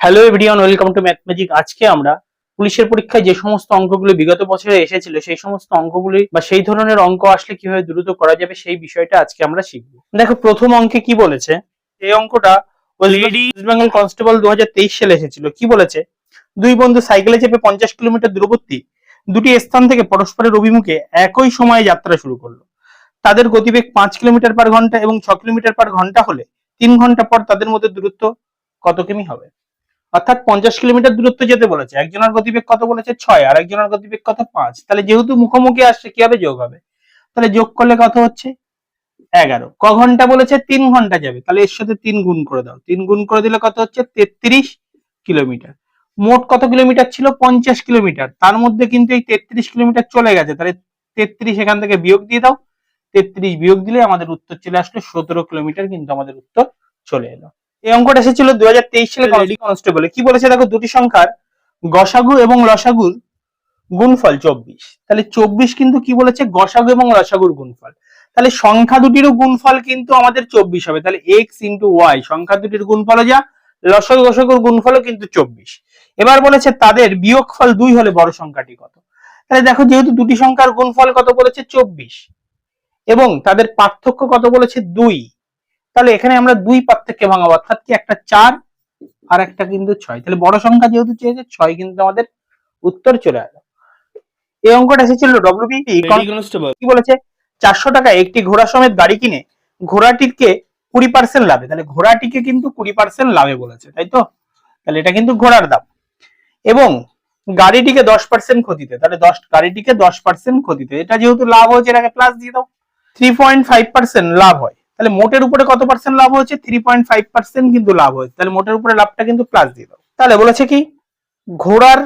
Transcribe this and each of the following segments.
Hello everyone welcome to math magic আজকে আমরা পুলিশের পরীক্ষায় যে সমস্ত অঙ্কগুলো বিগত বছরে এসেছিল, সেই সমস্ত অঙ্কগুলি বা সেই ধরনের অঙ্ক আসলে কীভাবে দ্রুত করা যাবে সেই বিষয়টা আজকে আমরা শিখব। দেখো, প্রথম অঙ্কে কি বলেছে? এই অঙ্কটা ইস্ট বেঙ্গল কনস্টেবল দু সালে এসেছিল। কি বলেছে? দুই বন্ধু সাইকেলে চেপে পঞ্চাশ কিলোমিটার দূরবর্তী দুটি স্থান থেকে পরস্পরের অভিমুখে একই সময়ে যাত্রা শুরু করল। তাদের গতিবেগ পাঁচ কিলোমিটার পার ঘণ্টা এবং ছ কিলোমিটার পার ঘণ্টা হলে তিন ঘণ্টা পর তাদের মধ্যে দূরত্ব কত কিমি হবে? অর্থাৎ পঞ্চাশ কিলোমিটার দূরত্ব যেতে বলেছে। একজনের গতিবেগ কত বলেছে? ছয়। আর একজনের গতিবেগ কত? পাঁচ। তাহলে যেহেতু মুখোমুখি আসছে কি যোগ হবে? তাহলে যোগ করলে কত হচ্ছে? এগারো। ক ঘণ্টা বলেছে? তিন ঘণ্টা যাবে। তাহলে এর সাথে তিন গুণ করে দাও। তিন গুণ করে দিলে কত হচ্ছে? তেত্রিশ কিলোমিটার। মোট কত কিলোমিটার ছিল? পঞ্চাশ কিলোমিটার। তার মধ্যে কিন্তু এই তেত্রিশ কিলোমিটার চলে গেছে। তাহলে তেত্রিশ এখান থেকে বিয়োগ দিয়ে দাও। তেত্রিশ বিয়োগ দিলে আমাদের উত্তর চলে আসলো। সতেরো কিলোমিটার কিন্তু আমাদের উত্তর চলে এলো। এই অঙ্কটা এসেছিল দু হাজার তেইশ সালে কনস্টেবলে কি বলেছে? দেখো দুটি সংখ্যার গসাগু এবং লসাগুর গুণফল চব্বিশ। তাহলে চব্বিশ কিন্তু কি বলেছে? গসাগু এবং লসাগুর গুণফল। তাহলে সংখ্যা দুটিরও গুণফল কিন্তু আমাদের চব্বিশ হবে। তাহলে এক্স ইন্টু ওয়াই সংখ্যা দুটির গুণফল যা লসাগু গসাগুর গুণফলও কিন্তু চব্বিশ। এবার বলেছে তাদের বিয়োগফল দুই হলে বড় সংখ্যাটি কত? তাহলে দেখো যেহেতু দুটি সংখ্যার গুণফল কত বলেছে? চব্বিশ। এবং তাদের পার্থক্য কত বলেছে? দুই। তাহলে এখানে আমরা দুই পার্থক্যে ভাঙাবো অর্থাৎ কি একটা চার আর একটা কিন্তু ছয়। তাহলে বড় সংখ্যা যেহেতু চেয়েছে ছয় কিন্তু আমাদের উত্তর চলে এলো এই অঙ্কটা এসেছিল ডব্লিউবিপি কি বলেছে? চারশো টাকা একটি ঘোড়া সমেত গাড়ি কিনে ঘোড়াটিকে কুড়ি পার্সেন্ট লাভে। তাহলে ঘোড়াটিকে কিন্তু কুড়ি পার্সেন্ট লাভে বলেছে তাই তো? তাহলে এটা কিন্তু ঘোড়ার দাম। এবং গাড়িটিকে দশ পার্সেন্ট ক্ষতিতে তাহলে দশ গাড়িটিকে দশ পার্সেন্ট ক্ষতিতে। এটা যেহেতু লাভ হয়েছে এটাকে প্লাস দিয়ে দাও। থ্রি পয়েন্ট ফাইভ পার্সেন্ট লাভ হয়। তাহলে মোটের উপরে কত পার্সেন্ট লাভ হয়েছে? থ্রি পয়েন্ট ফাইভ পার্সেন্ট কিন্তু লাভ হয়েছে। তাহলে মোটের উপরে লাভটা কিন্তু প্লাস দিয়ে দাও। তাহলে বলেছে কি? ঘোড়ার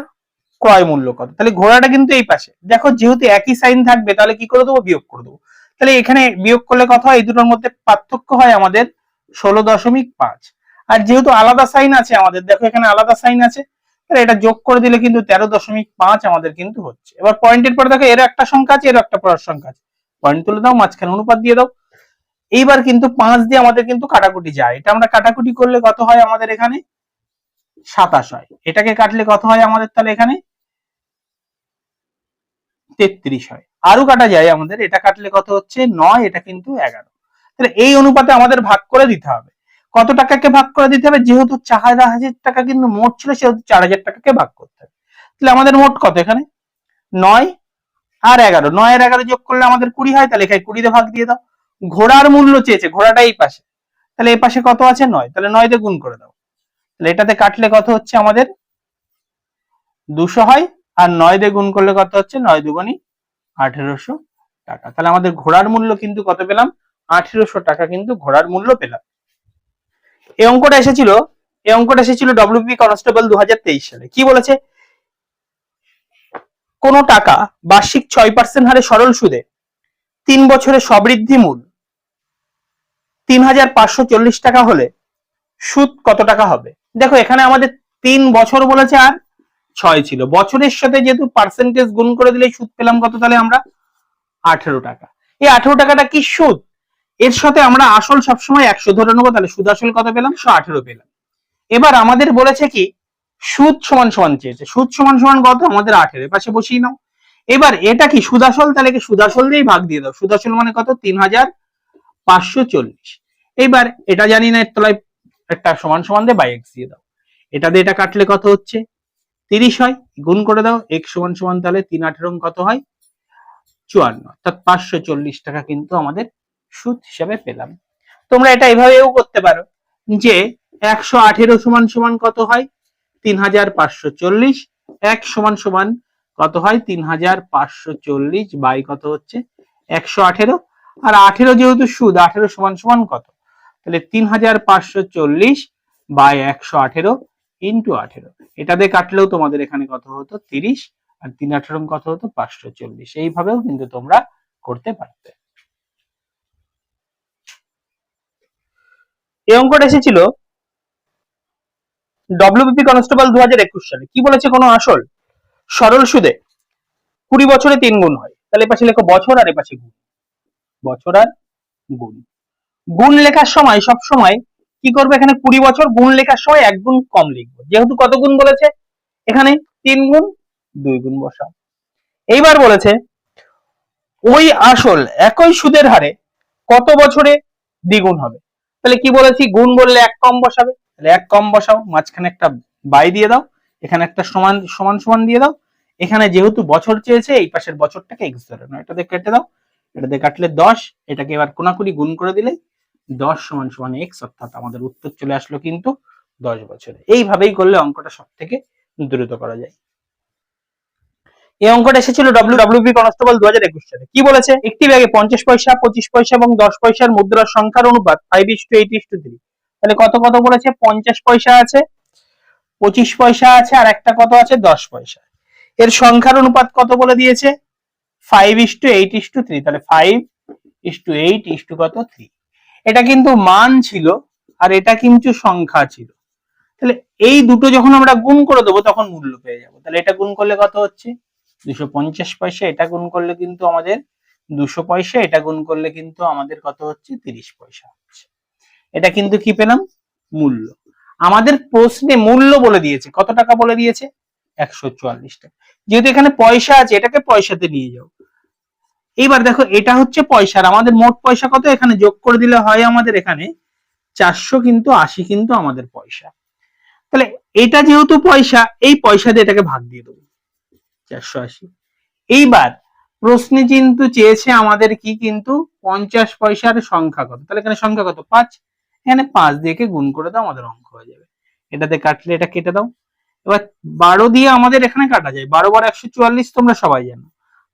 ক্রয় মূল্য কত? তাহলে ঘোড়াটা কিন্তু এই পাশে। দেখো যেহেতু একই সাইন থাকবে, তাহলে কি করে দেবো? বিয়োগ করে দেবো। তাহলে এখানে বিয়োগ করলে কত হয়? এই দুটোর মধ্যে পার্থক্য হয় আমাদের ষোলো দশমিক পাঁচ। আর যেহেতু আলাদা সাইন আছে আমাদের, দেখো এখানে আলাদা সাইন আছে। তাহলে এটা যোগ করে দিলে কিন্তু তেরো দশমিক পাঁচ আমাদের কিন্তু হচ্ছে। এবার পয়েন্টের পরে দেখো এর একটা সংখ্যা আছে এর একটা পরের সংখ্যা আছে। পয়েন্ট তুলে দাও, মাঝখানে অনুপাত দিয়ে দাও। এইবার কিন্তু পাঁচ দিয়ে আমাদের কিন্তু কাটাকুটি যায়। এটা আমরা কাটাকুটি করলে কত হয় আমাদের এখানে? সাতাশ হয়। এটাকে কাটলে কত হয় আমাদের তাহলে এখানে? তেত্রিশ হয়। আরও কাটা যায় আমাদের। এটা কাটলে কত হচ্ছে? নয়, এটা কিন্তু এগারো। তাহলে এই অনুপাতে আমাদের ভাগ করে দিতে হবে। কত টাকাকে ভাগ করে দিতে হবে? যেহেতু চার হাজার টাকা কিন্তু মোট ছিল, সেহেতু চার হাজার টাকাকে ভাগ করতে হবে। তাহলে আমাদের মোট কত এখানে? নয় আর এগারো। নয় আর এগারো যোগ করলে আমাদের কুড়ি হয়, তাহলে এখানে কুড়িতে ভাগ দিয়ে দাও। ঘোড়ার মূল্য চেয়েছে ঘোড়াটা এই পাশে। তাহলে এই পাশে কত আছে? নয়। তাহলে নয় দিয়ে গুণ করে দাও। তাহলে এটাতে কাটলে কত হচ্ছে আমাদের? দুশো হয়, আর নয় দিয়ে গুণ করলে কত হচ্ছে? নয় দুগুণি আঠেরোশো টাকা। তাহলে আমাদের ঘোড়ার মূল্য কিন্তু কত পেলাম? আঠেরোশো টাকা কিন্তু ঘোড়ার মূল্য পেলাম। এই অঙ্কটা এসেছিল, এই অঙ্কটা এসেছিল ডব্লিউপি কনস্টেবল দু হাজার তেইশ সালে। কি বলেছে? কোন টাকা বার্ষিক ছয় পার্সেন্ট হারে সরল সুদে তিন বছরের সবৃদ্ধি মূল। তিন হাজার পাঁচশো চল্লিশ টাকা হলে সুদ কত টাকা হবে? দেখো, এখানে আমাদের তিন বছর বলেছে আর ছয় ছিল। বছরের সাথে যেহেতু পার্সেন্টেজ গুণ করে দিলে সুদ পেলাম কত, তাহলে আমরা আঠেরো টাকা। এই আঠেরো টাকাটা কি সুদ? এর সাথে আমরা আসল সবসময় একশো ধরে নেব, তাহলে সুদ আসল কত পেলাম? একশো আঠেরো পেলাম। এবার আমাদের বলেছে কি, সুদ সমান সমান চেয়েছে। সুদ সমান সমান কত? আমাদের আঠেরো। পাশে বসিয়ে নাও। এবার এটা কি সুদাসল তাহলে কি সুদাসল দিয়েই ভাগ দিয়ে দাও। সুদাসল মানে কত? তিন হাজার পাঁচশো চল্লিশ। এইবার এটা জানি না, এর তলায় একটা সমান সমান দিয়ে বাই এক্স দিয়ে দাও। এটা দিয়ে এটা কাটলে কত হচ্ছে? তিরিশ হয়, গুণ করে দাও এক্স সমান সমান তাহলে তিন আঠেরো কত হয়? চুয়ান্ন। অর্থাৎ পাঁচশো চল্লিশ টাকা কিন্তু আমাদের সুদ হিসাবে পেলাম। তোমরা এটা এভাবেও করতে পারো যে একশো আঠেরো সমান সমান কত হয়? তিন হাজার পাঁচশো চল্লিশ। এক সমান সমান কত হয়? তিন হাজার পাঁচশো চল্লিশ বাই কত হচ্ছে? একশো আঠেরো। আর আঠেরো যেহেতু সুদ, আঠেরো সমান সমান কত? তাহলে তিন হাজার পাঁচশো চল্লিশ বাই একশো আঠেরো ইন্টু আঠেরো। এটা দিয়ে কাটলেও তোমাদের এখানে কত হতো? তিরিশ। আর তিন আঠেরো কত হতো? পাঁচশো চল্লিশ। এইভাবেও কিন্তু তোমরা করতে পারতে। এই অঙ্কটা এসেছিল ডব্লিউবিপি কনস্টেবল দু হাজার একুশ সালে। কি বলেছে কোনো আসল? সরল সুদে। কুড়ি বছরে তিন গুণ হয়। তাহলে এপাশে লেখো বছর আর এপাশে গুণ। বছর আর গুণ। গুণ লেখার সময় সব সময় কি করব এখানে? কুড়ি বছর গুণ লেখার সময় এক গুণ কম লিখব। যেহেতু কত গুণ বলেছে? এখানে তিন গুণ, দুই গুণ বসাও। এইবার বলেছে, ওই আসল একই সুদের হারে কত বছরে দ্বিগুণ হবে? তাহলে কি বলেছি? গুণ বললে এক কম বসাবে। তাহলে এক কম বসাও, মাঝখানে একটা বাই দিয়ে দাও, এখানে একটা সমান সমান সমান দিয়ে দাও। এখানে যেহেতু বছর চেয়েছে, এই পাশের বছরটাকে এক্স ধরে এটা কেটে দাও। এটা দিয়ে কাটলে দশ, এটাকে এবার কোনাকুনি গুণ করে দিলে দশ সমান সমান এক্স অর্থাৎ আমাদের উত্তর চলে আসলো কিন্তু দশ বছরে। এইভাবেই করলে অঙ্কটা সব থেকে দ্রুত করা যায়। এই অঙ্কটা এসেছিল ডব্লিউ ডাব্লিউবি কনস্টেবল দু হাজার একুশ সালে। কি বলেছে? একটি ব্যাগে পঞ্চাশ পয়সা, পঁচিশ পয়সা এবং দশ পয়সার মুদ্রার সংখ্যার অনুপাত five is to eight is to three তাহলে কত কত বলেছে? পঞ্চাশ পয়সা আছে, পঁচিশ পয়সা আছে, আর একটা কত আছে? দশ পয়সা। এর সংখ্যার অনুপাত কত বলে দিয়েছে? Five is to eight is to three তাহলে five is to eight is to কত থ্রি এটা কিন্তু মান ছিল আর এটা কিন্তু সংখ্যা ছিল। তাহলে এই দুটো যখন আমরা গুণ করে দেবো, তখন মূল্য পেয়ে যাব। তাহলে এটা গুণ করলে কত হচ্ছে? দুশো পঞ্চাশ পয়সা, এটা গুণ করলে কিন্তু আমাদের দুশো পয়সা, এটা গুণ করলে কিন্তু আমাদের কত হচ্ছে? তিরিশ পয়সা হচ্ছে। এটা কিন্তু কি পেলাম? মূল্য। আমাদের প্রশ্নে মূল্য বলে দিয়েছে। কত টাকা বলে দিয়েছে? একশো চুয়াল্লিশ টাকা যেহেতু এখানে পয়সা আছে, এটাকে পয়সাতে নিয়ে যাও। এইবার দেখো, এটা হচ্ছে পয়সা, আর আমাদের মোট পয়সা কত? এখানে যোগ করে দিলে হয় আমাদের এখানে চারশো কিন্তু আশি কিন্তু আমাদের পয়সা। তাহলে এটা যেহেতু পয়সা, এই পয়সা দিয়ে এটাকে ভাগ দিয়ে দেবো। চারশো আশি। এইবার প্রশ্নে কিন্তু চেয়েছে আমাদের কি কিন্তু? পঞ্চাশ পয়সার সংখ্যা কত? তাহলে এখানে সংখ্যা কত? পাঁচ। এখানে পাঁচ দিয়ে গুণ করে দাও, আমাদের অঙ্ক হয়ে যাবে। এটাতে কাটলে এটা কেটে দাও। এবার বারো দিয়ে আমাদের এখানে কাটা যায়। বারো বারো একশো চুয়াল্লিশ তোমরা সবাই জানো।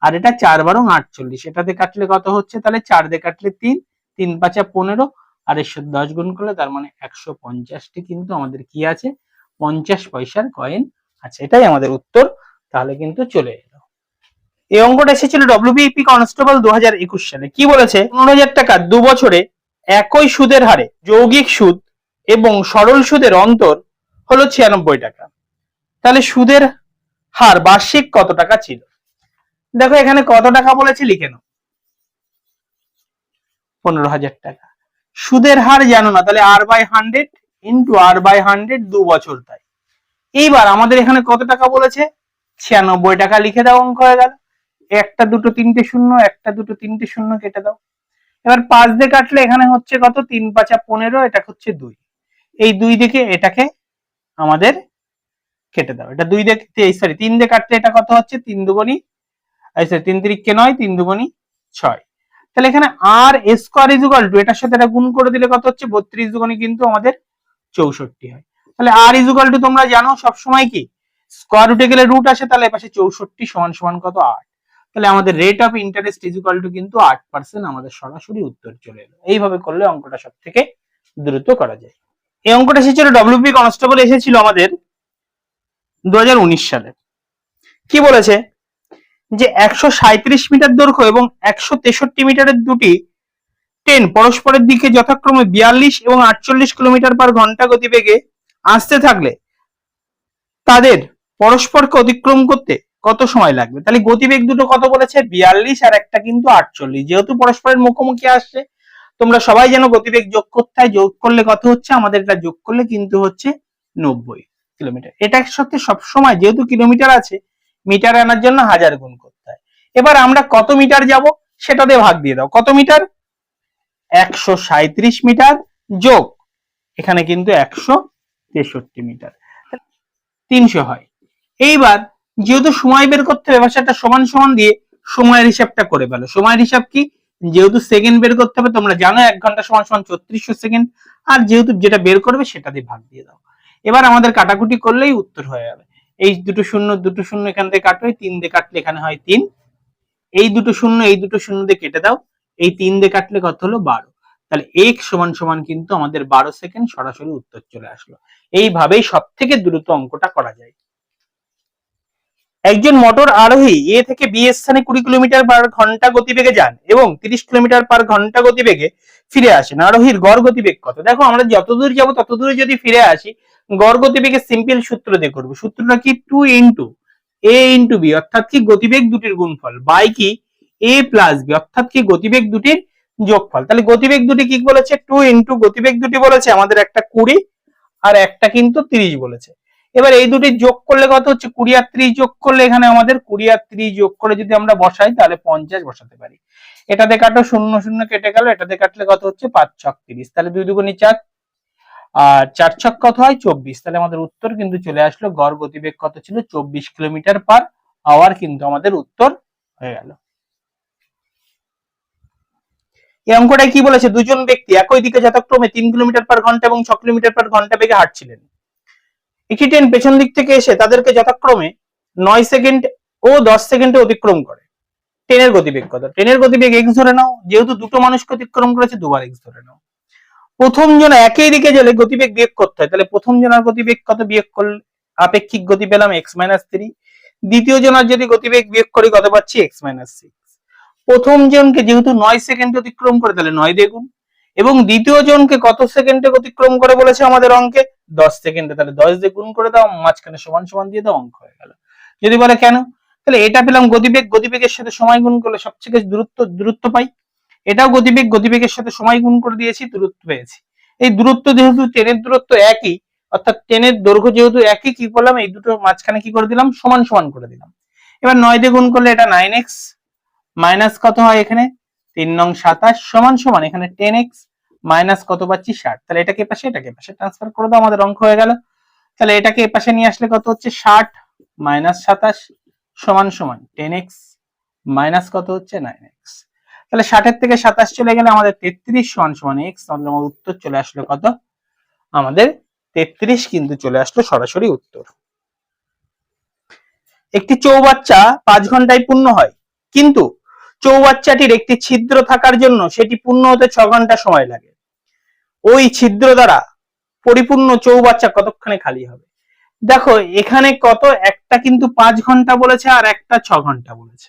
আর এটা চার বারো আটচল্লিশ। এটাতে কাটলে কত হচ্ছে? তাহলে চার দিয়ে কাটলে তিন তিন পাঁচা পনেরো, আর সাথে দশ গুণ করলে তার মানে একশো পঞ্চাশটি কিন্তু আমাদের কি আছে? পঞ্চাশ পয়সার কয়েন আছে। এটাই আমাদের উত্তর। তাহলে কিন্তু চলে এলো। এই অঙ্কটা এসেছিল ডব্লিউবিপি কনস্টেবল দু হাজার একুশ সালে। কি বলেছে? পনেরো হাজার টাকা দু বছরে একই সুদের হারে যৌগিক সুদ এবং সরল সুদের অন্তর হলো ছিয়ানব্বই টাকা। তাহলে সুদের হার বার্ষিক কত টাকা ছিল? দেখো, এখানে কত টাকা বলেছে লিখে নাও। পনেরো হাজার টাকা। সুদের হার জানো না, তাহলে R by hundred into R by hundred দু বছর তাই। এইবার আমাদের এখানে কত টাকা বলেছে? ছিয়ানব্বই টাকা লিখে দাও, অঙ্ক হয়ে গেল। একটা দুটো তিনটে শূন্য, একটা দুটো তিনটে শূন্য কেটে দাও। এবার পাঁচ দিয়ে কাটলে এখানে হচ্ছে কত? তিন পাঁচা পনেরো এটা হচ্ছে দুই। এই দুই দিকে এটাকে আমাদের কেটে দাও। এটা দুই দিকে সরি তিন দিয়ে কাটলে এটা কত হচ্ছে? তিন দুগুণি সরি তিন তিরিককে নয়, তিন দুগুণি ছয়। তাহলে এখানে আর স্কোয়ার ইজুকাল টু এটার সাথে এটা গুণ করে দিলে কত হচ্ছে? বত্রিশ দুগুণি কিন্তু আমাদের চৌষট্টি হয়। তাহলে আর ইজুকাল টু তোমরা জানো সবসময় কি? স্কোয়ার রুটে গেলে রুট আসে, তাহলে এপাশে চৌষট্টি সমান সমান কত? আট। তাহলে আমাদের rate of interest is equal to কিন্তু আট পার্সেন্ট আমাদের সরাসরি উত্তর চলে এলো। এইভাবে করলে অঙ্কটা সব থেকে দ্রুত করা যায়। এই অঙ্কটা এসেছিল ডব্লিউপি কনস্টেবল এসেছিল আমাদের। উনিশ সালে। কি বলেছে? যে একশো মিটার দৈর্ঘ্য এবং একশো তেষট্টি মিটারের দুটি ট্রেন পরস্পরের দিকে যথাক্রমে বিয়াল্লিশ এবং আটচল্লিশ কিলোমিটার পার ঘণ্টা গতিবেগে আসতে থাকলে তাদের পরস্পরকে অতিক্রম করতে কত সময় লাগবে? তাহলে গতিবেগ দুটো কত বলেছে? বিয়াল্লিশ আর একটা কিন্তু আটচল্লিশ। যেহেতু পরস্পরের মুখোমুখি আসছে, তোমরা সবাই যেন গতিবেগ যোগ করতে হয় যোগ করলে কত হচ্ছে? আমাদের এটা যোগ করলে কিন্তু হচ্ছে নব্বই। কিলোমিটার। এটার সাথে সবসময় যেহেতু কিলোমিটার আছে, মিটার আনার জন্য হাজার গুণ করতে হয়। এবার আমরা কত মিটার যাব সেটা দিয়ে ভাগ দিয়ে দাও। কত মিটার? একশো সাঁত্রিশ মিটার যোগ, এখানে কিন্তু একশো তেষট্টি মিটার। তিনশো হয়। এইবার যেহেতু সময় বের করতে হবে, এবার সেটা সমান সমান দিয়ে সময়ের হিসাবটা করে ফেলো। সময়ের হিসাব কি? যেহেতু সেকেন্ড বের করতে হবে, তোমরা জানো এক ঘণ্টা সমান সমান চত্রিশশো সেকেন্ড। আর যেহেতু যেটা বের করবে সেটা দিয়ে ভাগ দিয়ে দাও। এবার আমাদের কাটাকুটি করলেই উত্তর হয়ে যাবে। এই দুটো শূন্য দুটো শূন্য এখান থেকে কাটো তিন দিয়ে কাটলে এখানে হয় তিন। এই দুটো শূন্য, এই দুটো শূন্য দিয়ে কেটে দাও, এই তিন দিয়ে কাটলে কত হলো বারো। তাহলে এক সমান সমান কিন্তু আমাদের বারো সেকেন্ড সরাসরি উত্তর চলে আসলো। এইভাবেই সব থেকে দ্রুত অঙ্কটা করা যায়। একজন মোটর আরোহী এ থেকে বি স্থানে কুড়ি কিলোমিটার পার ঘণ্টা গতিবেগে যান এবং তিরিশ কিলোমিটার পার ঘণ্টা গতিবেগে ফিরে আসেন। আরোহীর গড় গতিবেগ কত? দেখো, আমরা যতদূর যাব ততদূরে যদি ফিরে আসি, গড় গতিবেগের সিম্পল সূত্র দিয়ে করব। সূত্রটা কি? Two into A into B অর্থাৎ কি? গতিবেগ দুটির গুণফল। বাই কি? এ প্লাস বি অর্থাৎ কি? গতিবেগ দুটির যোগফল। তাহলে গতিবেগ দুটি কি বলেছে? টু ইন্টু গতিবেগ দুটি বলেছে, আমাদের একটা কুড়ি আর একটা কিন্তু তিরিশ বলেছে। এবার এই দুটি যোগ করলে কত হচ্ছে? কুড়ি আর ত্রিশ যোগ করলে এখানে আমাদের কুড়ি আর ত্রিশ যোগ করে যদি আমরা বসাই, তাহলে পঞ্চাশ বসাতে পারি। এটাতে কাটো, শূন্য শূন্য কেটে গেল, এটাতে কাটলে কত হচ্ছে? পাঁচ ছক তিরিশ। তাহলে দুই দুগুণি চার। আর চার ছক কত হয়? চব্বিশ। তাহলে আমাদের উত্তর কিন্তু চলে আসলো, গড় গতিবেগ কত ছিল? চব্বিশ কিলোমিটার পার আওয়ার কিন্তু আমাদের উত্তর হয়ে গেল। এই অঙ্কটায় কি বলেছে? দুজন ব্যক্তি একই দিকে যথাক্রমে তিন কিলোমিটার পার ঘণ্টা এবং ছ কিলোমিটার পার ঘণ্টা বেগে হাঁটছিলেন। একটি ট্রেন পেছন দিক থেকে এসে তাদেরকে যথাক্রমে নয় সেকেন্ড ও দশ সেকেন্ডে অতিক্রম করে। ট্রেনের গতিবেগ কত? ট্রেনের গতিবেগ এক্স ধরে নাও। যেহেতু দুটো মানুষকে অতিক্রম করেছে, দুবার এক্স ধরে নাও। প্রথম জন একই দিকে গেলে গতিবেগ বিয়োগ করতে হয়। তাহলে প্রথম জনের গতিবেগ কত বিয়োগ করলে? আপেক্ষিক গতি পেলাম এক্স মাইনাস থ্রি দ্বিতীয় জনের যদি গতিবেগ বিয়োগ করি, কত পাচ্ছি? এক্স মাইনাস সিক্স প্রথম জনকে যেহেতু নয় সেকেন্ড অতিক্রম করে, তাহলে নয় দেখুন এবং দ্বিতীয় জনকে কত সেকেন্ডে অতিক্রম করে বলেছে আমাদের অঙ্কে? দশ সেকেন্ডে, তাহলে দশ দিয়ে গুণ করে দাও, মাঝখানে সমান সমান দিয়ে দাও, অঙ্ক হয়ে গেল। যদি বলে কেন? তাহলে এটা পেলাম গতিবেগ, গতিবেগের সাথে সময় গুণ করলে সবচেয়ে দূরত্ব দূরত্ব পাই। এটাও গতিবেগ, গতিবেগের সাথে সময় গুণ করে দিয়েছি, দূরত্ব পেয়েছি। এই দূরত্ব যেহেতু, ট্রেনের দূরত্ব একই, অর্থাৎ ট্রেনের দৈর্ঘ্য যেহেতু একই, কি করলাম? এই দুটো মাঝখানে কি করে দিলাম? সমান সমান করে দিলাম। এবার নয় দিয়ে গুণ করলে এটা নাইন এক্স মাইনাস কত হয় এখানে? তিন নং সাতাশ, সমান সমান, এখানে টেন এক্স মাইনাস কত পাচ্ছি? ষাট। তাহলে এটাকে এপাশে এটাকে এপাশে ট্রান্সফার করে দাও, আমাদের অঙ্ক হয়ে গেল। তাহলে এটাকে এপাশে নিয়ে আসলে কত হচ্ছে? ষাট মাইনাস সাতাশ সমান সমান টেন এক্স মাইনাস কত হচ্ছে? Nine X. তাহলে ষাটের থেকে সাতাশ চলে গেলে আমাদের তেত্রিশ সমান সমান এক্স, তাহলে আমার উত্তর চলে আসলো কত? আমাদের তেত্রিশ কিন্তু চলে আসলো সরাসরি উত্তর। একটি চৌবাচ্চা পাঁচ ঘন্টায় পূর্ণ হয়, কিন্তু চৌবাচ্চাটির একটি ছিদ্র থাকার জন্য সেটি পূর্ণ হতে ছ ঘণ্টা সময় লাগে। ওই ছিদ্র দ্বারা পরিপূর্ণ চৌবাচ্চা কতক্ষণে খালি হবে? দেখো, এখানে কত, একটা কিন্তু পাঁচ ঘণ্টা বলেছে আর একটা ছ ঘণ্টা বলেছে।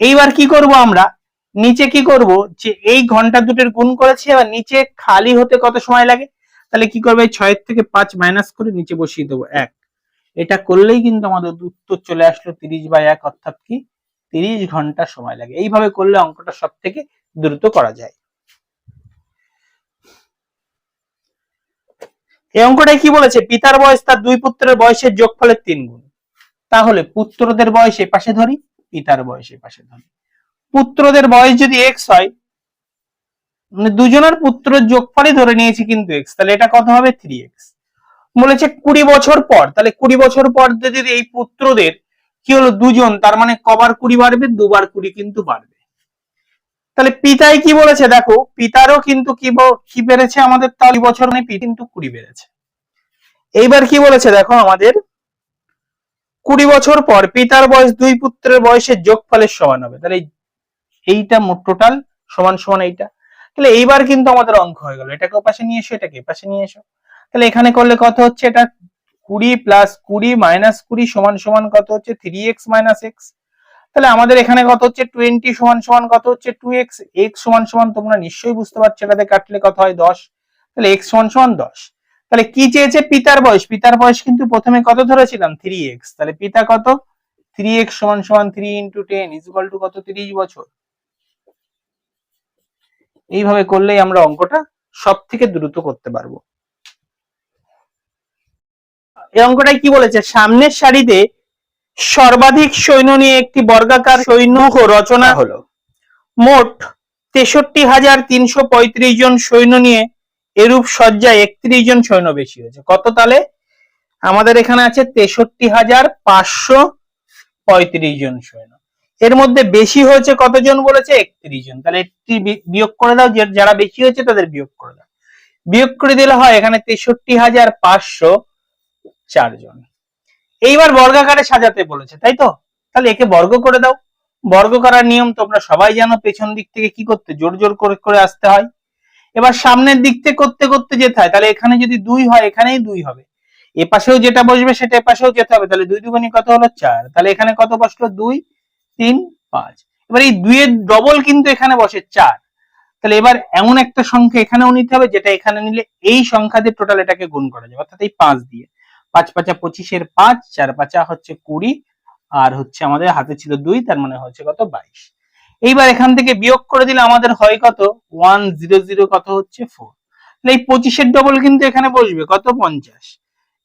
এইবার কি করব আমরা? নিচে কি করব? যে এই ঘণ্টা দুটোর গুণ করেছি, এবার নিচে খালি হতে কত সময় লাগে? তাহলে কি করবে? ছয়ের থেকে পাঁচ মাইনাস করে নিচে বসিয়ে দেবো এক। এটা করলেই কিন্তু আমাদের উত্তর চলে আসলো তিরিশ বাই এক, অর্থাৎ কি? তিরিশ ঘণ্টা সময় লাগে। এইভাবে করলে অঙ্কটা সব থেকে দ্রুত করা যায়। এই অঙ্কটায় কি বলেছে? পিতার বয়স তার দুই পুত্রের বয়সের যোগফলের তিন গুণ তাহলে পুত্রদের বয়স পাশে ধরি, পিতার বয়স পাশে ধরি। পুত্রদের বয়স যদি এক্স হয় মানে দুজনের পুত্রের যোগফলই ধরে নিয়েছি কিন্তু এক্স তাহলে এটা কত হবে? থ্রি এক্স বলেছে কুড়ি বছর পর, তাহলে কুড়ি বছর পর যদি এই পুত্রদের কি হলো দুজন? তার মানে কবার কুড়ি বাড়বে, দুবার কুড়ি কিন্তু বাড়বে। তাহলে পিতাই কি বলেছে? দেখো, পিতারও কিন্তু কি কি বেড়েছে আমাদের তার বছর মানে পি কিন্তু কুড়ি বেড়েছে। এইবার কি বলেছে দেখো আমাদের? কুড়ি বছর পর পিতার বয়স দুই পুত্রের বয়সের যোগফলের সমান হবে। তাহলে এইটা মোট টোটাল সমান সমান এইটা। তাহলে এইবার কিন্তু আমাদের অঙ্ক হয়ে গেল। এটাকে পাশে নিয়ে এসো, এটাকে পাশে নিয়ে এসো। তাহলে এখানে করলে কত হচ্ছে? এটা কুড়ি প্লাস কুড়ি মাইনাস কুড়ি সমান সমান কত হচ্ছে? থ্রি এক্স মাইনাস এক্স তাহলে আমাদের এখানে কত হচ্ছে? টোয়েন্টি সমান সমান কত হচ্ছে? টু এক্স এক্স সমান সমান তোমরা নিশ্চয়ই বুঝতে পারছ এটাতে কাটলে কত হয়? দশ। তাহলে এক্স সমান সমান দশ। তাহলে কি চেয়েছে? পিতার বয়স। পিতার বয়স কিন্তু প্রথমে কত ধরেছিলাম? থ্রি এক্স তাহলে পিতা কত? থ্রি এক্স সমান সমান three into ten equal to কত? তিরিশ বছর। এইভাবে করলেই আমরা অঙ্কটা সব থেকে দ্রুত করতে পারব। এই অঙ্কটাই কি বলেছে? সামনের সারিতে সর্বাধিক সৈন্য নিয়ে একটি বর্গাকার সৈন্য রচনা হলো। মোট তেষট্টি হাজার তিনশো পঁয়ত্রিশ জন সৈন্য নিয়ে এরূপ সজ্জায় একত্রিশ জন সৈন্য বেশি হয়েছে। কত তাহলে আমাদের এখানে আছে তেষট্টি হাজার পাঁচশো পঁয়ত্রিশ জন সৈন্য। এর মধ্যে বেশি হয়েছে কতজন বলেছে? একত্রিশ জন। তাহলে একটি বিয়োগ করে দাও যারা বেশি হয়েছে তাদের বিয়োগ করে দাও। বিয়োগ করে দিলে হয় এখানে তেষট্টি হাজার পাঁচশো চারজন। এইবার বর্গাকারে সাজাতে বলেছে, তাই তো? তাহলে একে বর্গ করে দাও। বর্গ করার নিয়ম তোমরা সবাই জানো, পেছন দিক থেকে কি করতে, জোর জোর করে করে আসতে হয়। এবার সামনের দিক থেকে করতে করতে যেতে হয়, তাহলে এখানে যদি দুই হয়, এখানেই দুই হবে। এ পাশেও যেটা বসবে, সেটা এ পাশেও যেতে হবে, তাহলে দুই দুগুণি কত হলো? চার। তাহলে এখানে কত বসল? দুই, তিন, পাঁচ। এবার এই দুইয়ের ডবল কিন্তু এখানে বসে চার। তাহলে এবার এমন একটা সংখ্যা এখানেও নিতে হবে, যেটা এখানে নিলে এই সংখ্যা দিয়ে টোটাল এটাকে গুণ করা যাবে, অর্থাৎ এই পাঁচ দিয়ে। পাঁচ পাঁচা পঁচিশের পাঁচ, চার পাঁচা হচ্ছে কুড়ি, আর হচ্ছে আমাদের হাতে ছিল দুই, তার মানে হচ্ছে কত? বাইশ। এইবার এখান থেকে বিয়োগ করে দিলে আমাদের হয় কত? ওয়ান জিরো জিরো কত হচ্ছে ফোর। এই পঁচিশের ডবল কিন্তু এখানে বসবে, কত? পঞ্চাশ।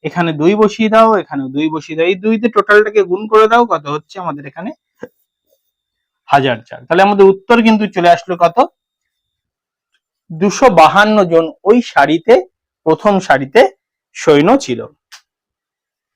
এখানে দুই বসিয়ে দাও এখানে দুই বসিয়ে দাও, এই দুইতে টোটালটাকে গুণ করে দাও, কত হচ্ছে আমাদের এখানে? হাজার চার। তাহলে আমাদের উত্তর কিন্তু চলে আসলো কত? দুশো বাহান্ন জন ওই সারিতে প্রথম সারিতে সৈন্য ছিল।